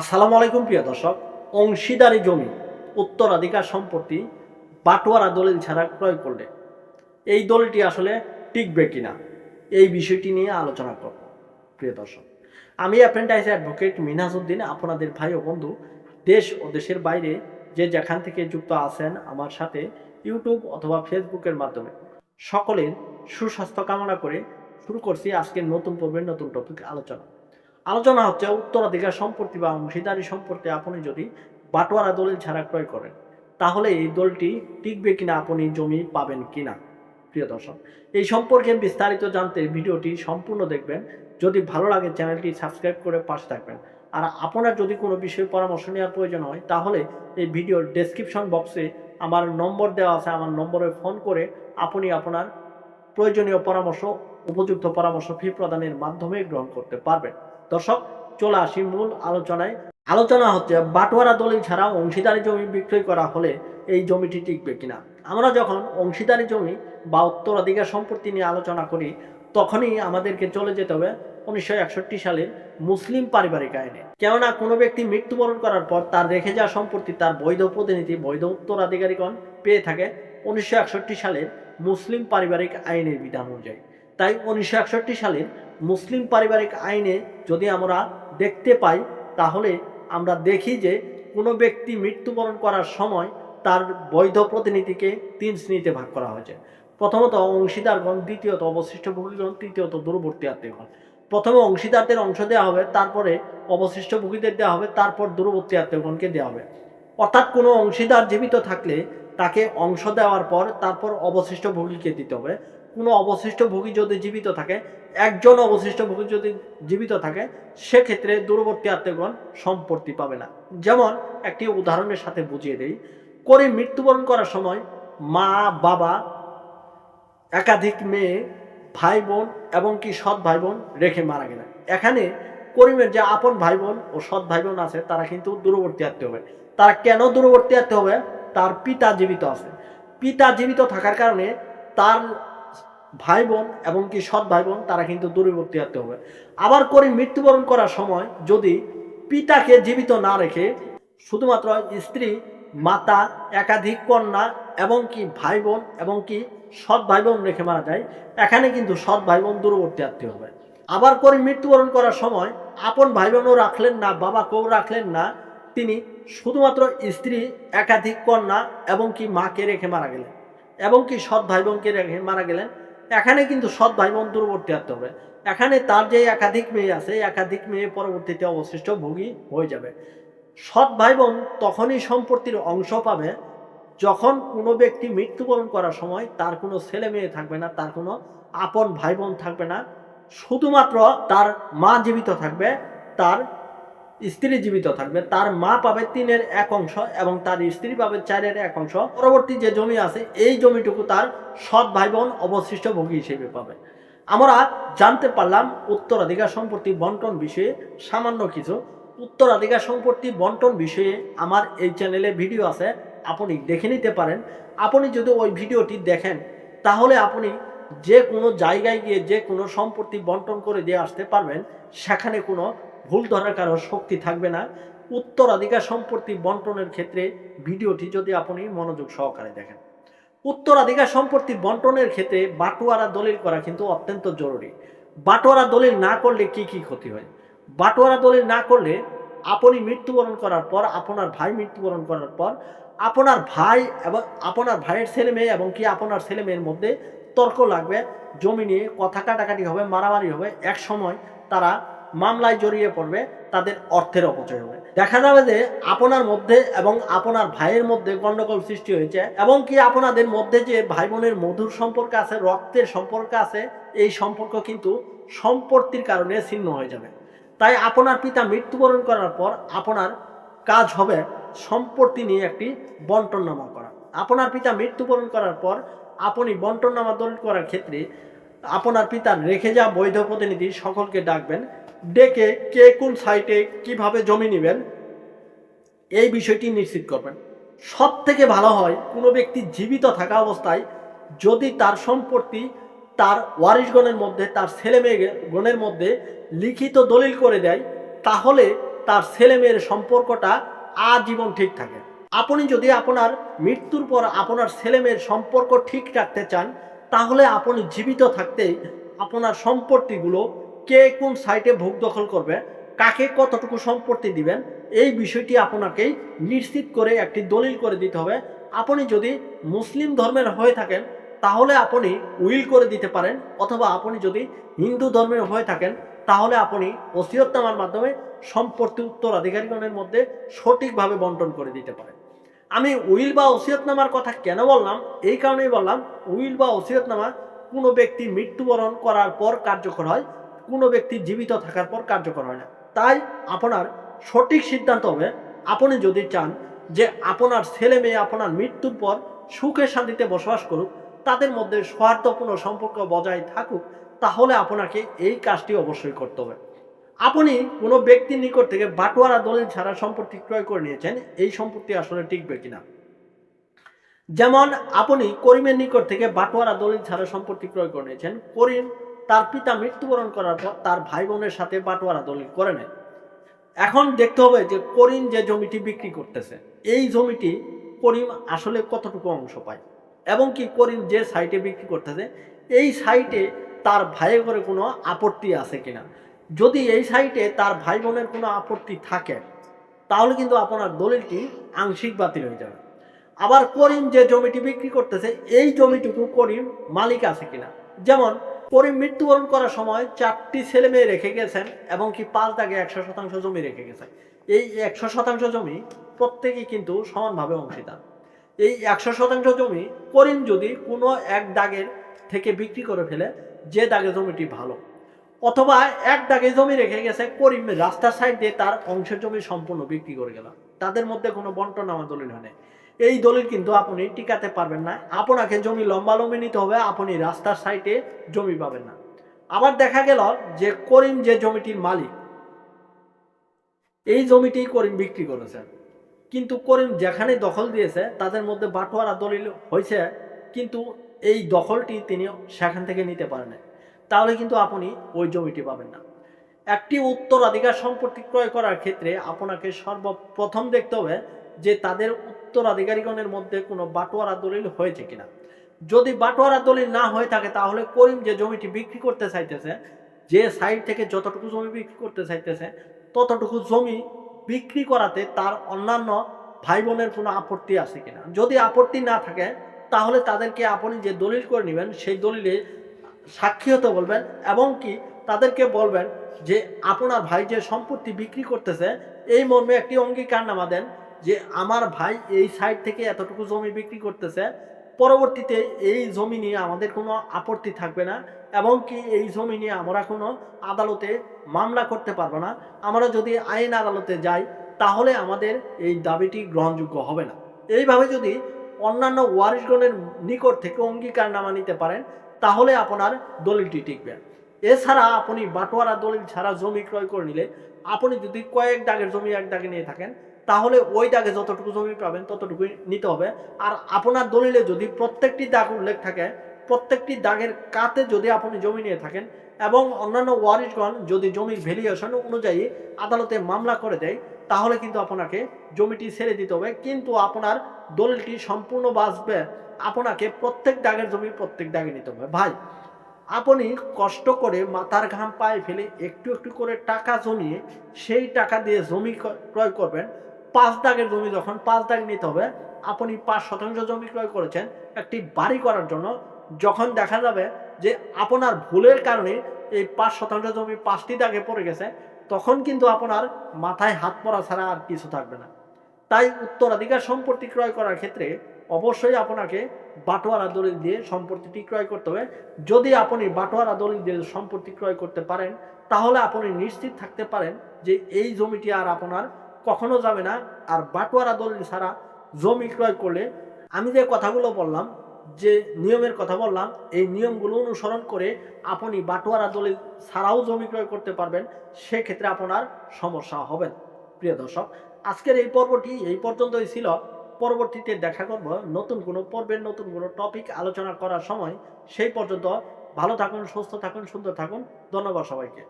আসসালামু আলাইকুম, প্রিয় দর্শক। অংশীদারি জমি, উত্তরাধিকার সম্পত্তি বাটোয়ারা দলিল ছাড়া ক্রয় করলে এই দলিলটি আসলে টিকবে কিনা, এই বিষয়টি নিয়ে আলোচনা করব, প্রিয় দর্শক। আমি অ্যাপ্রেন্টাইজ অ্যাডভোকেট মিনহাজউদ্দিন, আপনাদের ভাই ও বন্ধু, দেশ ও দেশের বাইরে যে যেখান থেকে যুক্ত আছেন আমার সাথে ইউটিউব অথবা ফেসবুকের মাধ্যমে। সকলের সুস্বাস্থ্য কামনা করে শুরু করছি আজকের নতুন পর্বের নতুন টপিক আলোচনা। আলোচনা হচ্ছে উত্তরাধিকার সম্পত্তি বা অংশীদারি সম্পর্কে আপনি যদি বাটোয়ারা দলিল ছাড়া ক্রয় করেন, তাহলে এই দলটি টিকবে কিনা আপনি জমি পাবেন কিনা? প্রিয় দর্শক, এই সম্পর্কে বিস্তারিত জানতে ভিডিওটি সম্পূর্ণ দেখবেন। যদি ভালো লাগে চ্যানেলটি সাবস্ক্রাইব করে পাশে থাকবেন। আর আপনার যদি কোনো বিষয়ে পরামর্শ নেওয়ার প্রয়োজন হয়, তাহলে এই ভিডিওর ডেসক্রিপশন বক্সে আমার নম্বর দেওয়া আছে। আমার নম্বরে ফোন করে আপনি আপনার প্রয়োজনীয় পরামর্শ, উপযুক্ত পরামর্শ ফি প্রদানের মাধ্যমে গ্রহণ করতে পারবেন। দর্শক, চলে আসি মূল আলোচনায়। আলোচনা হচ্ছে, বাটোয়ারা দলিল ছাড়া অংশীদারি জমি বিক্রয় করা হলে এই জমিটি টিকবে কিনা? আমরা যখন অংশীদারি জমি বা উত্তরাধিকার সম্পত্তি নিয়ে আলোচনা করি, তখনই আমাদেরকে চলে যেতে হবে উনিশশো একষট্টি সালের মুসলিম পারিবারিক আইনে। কেননা, কোনো ব্যক্তি মৃত্যুবরণ করার পর তার রেখে যাওয়া সম্পত্তি তার বৈধ প্রতিনিধি, বৈধ উত্তরাধিকারীগণ পেয়ে থাকে উনিশশো একষট্টি সালের মুসলিম পারিবারিক আইনের বিধান অনুযায়ী। তাই উনিশশো একষট্টি সালের মুসলিম পারিবারিক আইনে যদি আমরা দেখতে পাই, তাহলে আমরা দেখি যে কোনো ব্যক্তি মৃত্যুবরণ করার সময় তার বৈধ প্রতিনিধিকে তিন শ্রেণীতে ভাগ করা হয়েছে। প্রথমত অংশীদারগণ, দ্বিতীয়ত অবশিষ্ট ভোগীগণ, তৃতীয়ত দূরবর্তী আত্মীয়গণ। প্রথমে অংশীদারদের অংশ দেওয়া হবে, তারপরে অবশিষ্ট ভোগীদের দেওয়া হবে, তারপর দূরবর্তী আত্মীয়গণকে দেওয়া হবে। অর্থাৎ কোনো অংশীদার জীবিত থাকলে তাকে অংশ দেওয়ার পর তারপর অবশিষ্ট ভোগীকে দিতে হবে। কোনো অবশিষ্ট ভোগী যদি জীবিত থাকে, একজন অবশিষ্ট ভোগী যদি জীবিত থাকে, সেক্ষেত্রে দূরবর্তী আত্মীয়গণ সম্পত্তি পাবে না। যেমন একটি উদাহরণের সাথে বুঝিয়ে দেই। করে মৃত্যুবরণ করার সময় মা, বাবা, একাধিক মেয়ে ভাই বোন এবং কি সৎ ভাই বোন রেখে মারা গেলেন। এখানে করিমের যে আপন ভাই বোন ও সৎ ভাই বোন আছে, তারা কিন্তু দূরবর্তী আত্মীয় হবে তারা কেন দূরবর্তী আত্মীয় হবে? তার পিতা জীবিত আছে। পিতা জীবিত থাকার কারণে তার ভাই বোন এবং কি সৎ ভাই বোন তারা কিন্তু দূরবর্তী আত্মীয় হবে। আবার করিম মৃত্যুবরণ করার সময় যদি পিতাকে জীবিত না রেখে শুধুমাত্র স্ত্রী, মাতা, একাধিক কন্যা এবং কি ভাই বোন এবং কি সৎ ভাই বোন রেখে মারা যায়, এখানে কিন্তু সৎ ভাই বোন দূরবর্তী আত্মীয় হবে। আবার করে মৃত্যুবরণ করার সময় আপন ভাই বোনও রাখলেন না, বাবাকেও রাখলেন না তিনি শুধুমাত্র স্ত্রী, একাধিক কন্যা এবং কি মাকে রেখে মারা গেলেন এবং কি সৎ ভাই বোনকে রেখে মারা গেলেন, এখানে কিন্তু সৎ ভাই বোন দূরবর্তী আত্মীয় হবে। এখানে তার যে একাধিক মেয়ে আছে, একাধিক মেয়ে পরবর্তীতে অবশিষ্ট ভোগী হয়ে যাবে। সৎ ভাই বোন তখনই সম্পত্তির অংশ পাবে যখন কোনো ব্যক্তি মৃত্যুবরণ করার সময় তার কোনো ছেলে মেয়ে থাকবে না, তার কোনো আপন ভাই বোন থাকবে না। শুধুমাত্র তার মা জীবিত থাকবে, তার স্ত্রী জীবিত থাকবে, তার মা পাবে তিনের এক অংশ এবং তার স্ত্রী পাবে চারের এক অংশ। পরবর্তী যে জমি আছে, এই জমিটুকু তার সৎ ভাই বোন অবশিষ্ট ভোগী হিসেবে পাবে। আমরা জানতে পারলাম উত্তরাধিকার সম্পত্তি বন্টন বিষয়ে সামান্য কিছু। উত্তরাধিকার সম্পত্তি বন্টন বিষয়ে আমার এই চ্যানেলে ভিডিও আছে, আপনি দেখে নিতে পারেন। আপনি যদি ওই ভিডিওটি দেখেন, তাহলে আপনি যে কোনো জায়গায় গিয়ে যে কোনো সম্পত্তি বন্টন করে দিয়ে আসতে পারবেন। সেখানে কোনো ভুল ধরার কারও শক্তি থাকবে না। উত্তরাধিকার সম্পত্তি বন্টনের ক্ষেত্রে ভিডিওটি যদি আপনি মনোযোগ সহকারে দেখেন। উত্তরাধিকার সম্পত্তি বন্টনের ক্ষেত্রে বাটোয়ারা দলিল করা কিন্তু অত্যন্ত জরুরি। বাটোয়ারা দলিল না করলে কি কি ক্ষতি হয়? বাটোয়ারা দলিল না করলে আপনি মৃত্যুবরণ করার পর, আপনার ভাই মৃত্যুবরণ করার পর, আপনার ভাই এবং আপনার ভাইয়ের ছেলে মেয়ে এবং কি আপনার ছেলে মেয়ের মধ্যে তর্ক লাগবে, জমি নিয়ে কথা কাটাকাটি হবে, মারামারি হবে, এক সময় তারা মামলায় জড়িয়ে পড়বে, তাদের অর্থের অপচয় হবে। দেখা যাবে যে আপনার মধ্যে এবং আপনার ভাইয়ের মধ্যে গন্ডগোল সৃষ্টি হয়েছে এবং কি আপনাদের মধ্যে যে ভাই বোনের মধুর সম্পর্ক আছে, রক্তের সম্পর্ক আছে, এই সম্পর্ক কিন্তু সম্পত্তির কারণে ছিন্ন হয়ে যাবে। তাই আপনার পিতা মৃত্যুবরণ করার পর আপনার কাজ হবে সম্পত্তি নিয়ে একটি বন্টননামা করা। আপনার পিতা মৃত্যুবরণ করার পর আপনি বন্টননামা দলিল করার ক্ষেত্রে আপনার পিতার রেখে যাওয়া বৈধ প্রতিনিধি সকলকে ডাকবেন। ডেকে কে কোন সাইটে কীভাবে জমি নেবেন, এই বিষয়টি নিশ্চিত করবেন। সব থেকে ভালো হয়, কোনো ব্যক্তি জীবিত থাকা অবস্থায় যদি তার সম্পত্তি তার ওয়ারিশগণের মধ্যে, তার ছেলে মেয়ে গণের মধ্যে লিখিত দলিল করে দেয়, তাহলে তার ছেলে মেয়ের সম্পর্কটা আজীবন ঠিক থাকে। আপনি যদি আপনার মৃত্যুর পর আপনার ছেলে মেয়ের সম্পর্ক ঠিক রাখতে চান, তাহলে আপনি জীবিত থাকতেই আপনার সম্পত্তিগুলো কে কোন সাইটে ভোগ দখল করবে, কাকে কতটুকু সম্পত্তি দিবেন, এই বিষয়টি আপনাকেই নিশ্চিত করে একটি দলিল করে দিতে হবে। আপনি যদি মুসলিম ধর্মের হয়ে থাকেন, তাহলে আপনি উইল করে দিতে পারেন, অথবা আপনি যদি হিন্দু ধর্মের হয়ে থাকেন, তাহলে আপনি ওসিয়তনামার মাধ্যমে সম্পত্তি উত্তরাধিকারীগণের মধ্যে সঠিকভাবে বন্টন করে দিতে পারেন। আমি উইল বা ওসিয়তনামার কথা কেন বললাম? এই কারণেই বললাম, উইল বা ওসিয়তনামা কোনো ব্যক্তি মৃত্যুবরণ করার পর কার্যকর হয় কোনো ব্যক্তি জীবিত থাকার পর কার্যকর হয় না। তাই আপনার সঠিক সিদ্ধান্ত হবে, আপনি যদি চান যে আপনার ছেলে মেয়ে, আপনার মৃত্যুর পর সুখে শান্তিতে বসবাস করুক, তাদের মধ্যে সৌহার্দ্যপূর্ণ সম্পর্ক বজায় থাকুক, তাহলে আপনাকে এই কাজটি অবশ্যই করতে হবে। আপনি কোনো ব্যক্তির নিকট থেকে বাটোয়ারা দলিল ছাড়া সম্পত্তি ক্রয় করে নিয়েছেন, এই সম্পত্তি আসলে টিকবে কিনা? যেমন, আপনি করিমের নিকট থেকে বাটোয়ারা দলিল ছাড়া সম্পত্তি ক্রয় করে নিয়েছেন, করিম তার পিতা মৃত্যুবরণ করার পর তার ভাই বোনের সাথে বাটোয়ারা দলিল করে নেয়। এখন দেখতে হবে যে করিম যে জমিটি বিক্রি করতেছে, এই জমিটি করিম আসলে কতটুকু অংশ পায় এবং কি করিম যে সাইটে বিক্রি করতেছে, এই সাইটে তার ভাইয়ের করে কোনো আপত্তি আছে কিনা? যদি এই সাইটে তার ভাই বোনের কোনো আপত্তি থাকে, তাহলে কিন্তু আপনার দলিলটি আংশিক বাতিল হয়ে যাবে। আবার করিম যে জমিটি বিক্রি করতেছে, এই জমিটুকু করিম মালিক আছে কিনা? যেমন করিম মৃত্যুবরণ করার সময় চারটি ছেলে মেয়ে রেখে গেছেন এবং কি পাঁচ দাগে একশো শতাংশ জমি রেখে গেছেন। এই একশো শতাংশ জমি প্রত্যেকেই কিন্তু সমানভাবে অংশীদার। এই একশো শতাংশ জমি করিম যদি কোনো এক দাগের থেকে বিক্রি করে ফেলে, যে দাগে জমিটি ভালো, অথবা এক দাগে জমি রেখে গেছে, করিম রাস্তার সাইড দিয়ে তার অংশের জমি সম্পূর্ণ বিক্রি করে গেল। তাদের মধ্যে কোনো বন্টন আমার দলিল হয়। এই দলিল কিন্তু আপনি টিকাতে পারবেন না। আপনাকে জমি লম্বালম্বি নিতে হবে, আপনি রাস্তার সাইডে জমি পাবেন না। আবার দেখা গেল যে করিম যে জমিটির মালিক, এই জমিটি করিম বিক্রি করেছে। কিন্তু করিম যেখানে দখল দিয়েছে, তাদের মধ্যে বাটোয়ারা দলিল হয়েছে, কিন্তু এই দখলটি তিনি সেখান থেকে নিতে পারেন তাহলে কিন্তু আপনি ওই জমিটি পাবেন না। একটি উত্তরাধিকার সম্পত্তি ক্রয় করার ক্ষেত্রে আপনাকে সর্বপ্রথম দেখতে হবে যে তাদের উত্তরাধিকারীগণের মধ্যে কোনো বাটোয়ারা দলিল হয়েছে কিনা? যদি বাটোয়ারা দলিল না হয়ে থাকে, তাহলে করিম যে জমিটি বিক্রি করতে চাইতেছে, যে সাইড থেকে যতটুকু জমি বিক্রি করতে চাইতেছে, ততটুকু জমি বিক্রি করাতে তার অন্যান্য ভাই বোনের কোনো আপত্তি আছে কিনা? যদি আপত্তি না থাকে, তাহলে তাদেরকে আপনি যে দলিল করে নেবেন, সেই দলিলে সাক্ষী হতে বলবেন এবং কি তাদেরকে বলবেন যে, আপনার ভাই যে সম্পত্তি বিক্রি করতেছে, এই মর্মে একটি অঙ্গীকারনামা দেন। যে আমার ভাই এই সাইড থেকে এতটুকু জমি বিক্রি করতেছে, পরবর্তীতে এই জমি নিয়ে আমাদের কোনো আপত্তি থাকবে না এবং কি এই জমি নিয়ে আমরা কোনো আদালতে মামলা করতে পারব না। আমরা যদি আইন আদালতে যাই, তাহলে আমাদের এই দাবিটি গ্রহণযোগ্য হবে না। এইভাবে যদি অন্যান্য ওয়ারিশগণের নিকট থেকে অঙ্গীকারনামা নিতে পারেন, তাহলে আপনার দলিলটি টিকবে। এছাড়া আপনি বাটোয়ারা দলিল ছাড়া জমি ক্রয় করে নিলে, আপনি যদি কয়েক দাগের জমি এক দাগে নিয়ে থাকেন তাহলে ওই দাগে যতটুকু জমি পাবেন ততটুকু নিতে হবে। আর আপনার দলিলে যদি প্রত্যেকটি দাগ উল্লেখ থাকে, প্রত্যেকটি দাগের কাতে যদি আপনি জমি নিয়ে থাকেন এবং অন্যান্য ওয়ারিশগণ যদি জমির ভ্যালুয়েশন অনুযায়ী আদালতে মামলা করে দেয়, তাহলে কিন্তু আপনাকে জমিটি ছেড়ে দিতে হবে। কিন্তু আপনার দলিলটি সম্পূর্ণ বাঁচবে, আপনাকে প্রত্যেক দাগের জমি প্রত্যেক দাগে নিতে হবে। ভাই, আপনি কষ্ট করে মাথার ঘাম পায়ে ফেলে একটু একটু করে টাকা জমিয়ে সেই টাকা দিয়ে জমি ক্রয় করবেন। পাঁচ দাগের জমি যখন, পাঁচ দাগ নিতে হবে, আপনি পাঁচ শতাংশ জমি ক্রয় করেছেন, একটি বাড়ি করার জন্য, যখন দেখা যাবে যে আপনার ভুলের কারণে এই পাঁচ শতাংশ জমি পাঁচটি দাগে পড়ে গেছে, তখন কিন্তু আপনার মাথায় হাত পড়া ছাড়া আর কিছু থাকবে না। তাই উত্তরাধিকার সম্পত্তি ক্রয় করার ক্ষেত্রে অবশ্যই আপনাকে বাটোয়ারা দলিল দিয়ে সম্পত্তিটি ক্রয় করতে হবে। যদি আপনি বাটোয়ারা দলিল দিয়ে সম্পত্তি ক্রয় করতে পারেন, তাহলে আপনি নিশ্চিত থাকতে পারেন যে এই জমিটি আর আপনার কখনো যাবে না। আর বাটোয়ারা দলিল ছাড়া জমি ক্রয় করলে আমি যে কথাগুলো বললাম, যে নিয়মের কথা বললাম, এই নিয়মগুলো অনুসরণ করে আপনি বাটোয়ারা দলিল ছাড়াও জমি ক্রয় করতে পারবেন, সেক্ষেত্রে আপনার সমস্যা হবে। প্রিয় দর্শক, আজকের এই পর্বটি এই পর্যন্তই ছিল। পরবর্তীতে দেখা করব নতুন কোনো পর্বের নতুন কোনো টপিক আলোচনা করার সময়। সেই পর্যন্ত ভালো থাকুন, সুস্থ থাকুন, সুন্দর থাকুন। ধন্যবাদ সবাইকে।